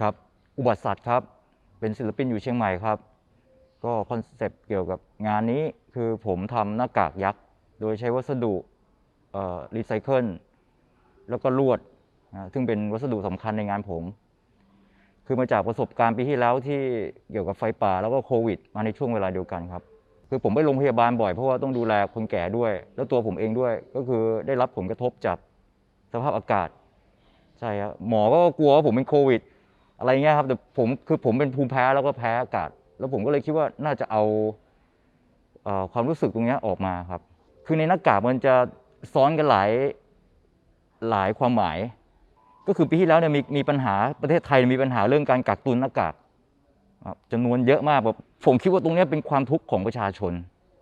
ครับ อุบัติสัตว์ครับ เป็นศิลปินอยู่เชียงใหม่ครับ ก็คอนเซปต์เกี่ยวกับงานนี้คือผมทำหน้ากากยักษ์ โดยใช้วัสดุรีไซเคิลแล้วก็ลวดนะซึ่งเป็นวัสดุสำคัญในงานผม คือมาจากประสบการณ์ปีที่แล้วที่เกี่ยวกับไฟป่าแล้วก็โควิด มาในช่วงเวลาเดียวกันครับ คือผมไปโรงพยาบาลบ่อยเพราะว่าต้องดูแลคนแก่ด้วย แล้วตัวผมเองด้วยก็คือได้รับผลกระทบจากสภาพอากาศ ใช่ครับหมอก็กลัวว่าผมเป็นโควิด อะไรเงี้ยครับ แต่ผมคือผมเป็นภูมิแพ้แล้วก็แพ้อากาศ แล้วผมก็เลยคิดว่าน่าจะเอาเออความรู้สึกตรงเนี้ยออกมาครับ คือในหน้ากากมันจะซ้อนกันหลายหลายความหมาย ก็คือปีที่แล้วเนี่ยมีมีปัญหาประเทศไทยมีปัญหาเรื่องการกักตุนหน้ากากจำนวนเยอะมากแบบผมคิดว่าตรงนี้เป็นความทุกข์ของประชาชน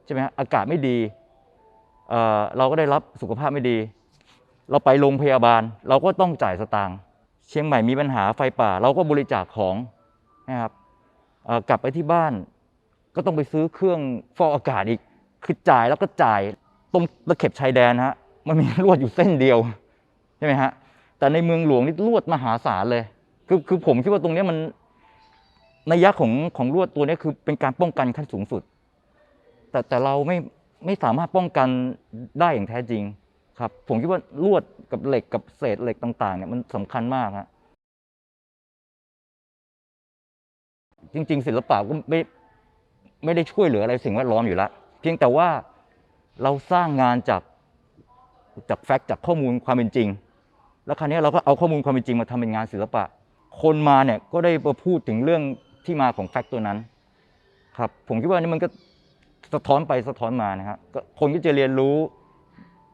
ใช่ไหมฮะอากาศไม่ดีเเราก็ได้รับสุขภาพไม่ดี เราไปโรงพยาบาล เราก็ต้องจ่ายสตางค์ เชียงใหม่มีปัญหาไฟป่า เราก็บริจาคของนะครับกลับไปที่บ้าน ก็ต้องไปซื้อเครื่องฟอกอากาศอีก คือจ่ายแล้วก็จ่ายตรงตะเข็บชายแดนฮะมันมีลวดอยู่เส้นเดียวใช่ไหมฮะแต่ในเมืองหลวงนี่ลวดมหาศาลเลย คือคือผมคิดว่าตรงนี้มันนัยยะของของลวดตัวนี้คือเป็นการป้องกันขั้นสูงสุด แต่แต่เราไม่ไม่สามารถป้องกันได้อย่างแท้จริง ครับผมคิดว่าลวดกับเหล็กกับเศษเหล็กต่างๆเนี่ยมันสำคัญมากฮะจริง ๆ ศิลปะก็ไม่ไม่ได้ช่วยเหลืออะไรสิ่งแวดล้อมอยู่แล้วเพียงแต่ว่าเราสร้างงานจากจากแฟกต์จากข้อมูลความเป็นจริง แล้วคราวนี้เราก็เอาข้อมูลความเป็นจริงมาทำเป็นงานศิลปะ คนมาเนี่ยก็ได้มาพูดถึงเรื่องที่มาของแฟกต์ตัวนั้น ครับ ผมคิดว่านี่มันก็สะท้อนไปสะท้อนมานะครับคนก็จะเรียนรู้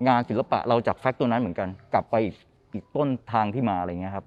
งานศิลปะเราจากแฟกต์ตัวนั้นเหมือนกัน กลับไปอีกอีกต้นทางที่มาอะไรเงี้ยครับ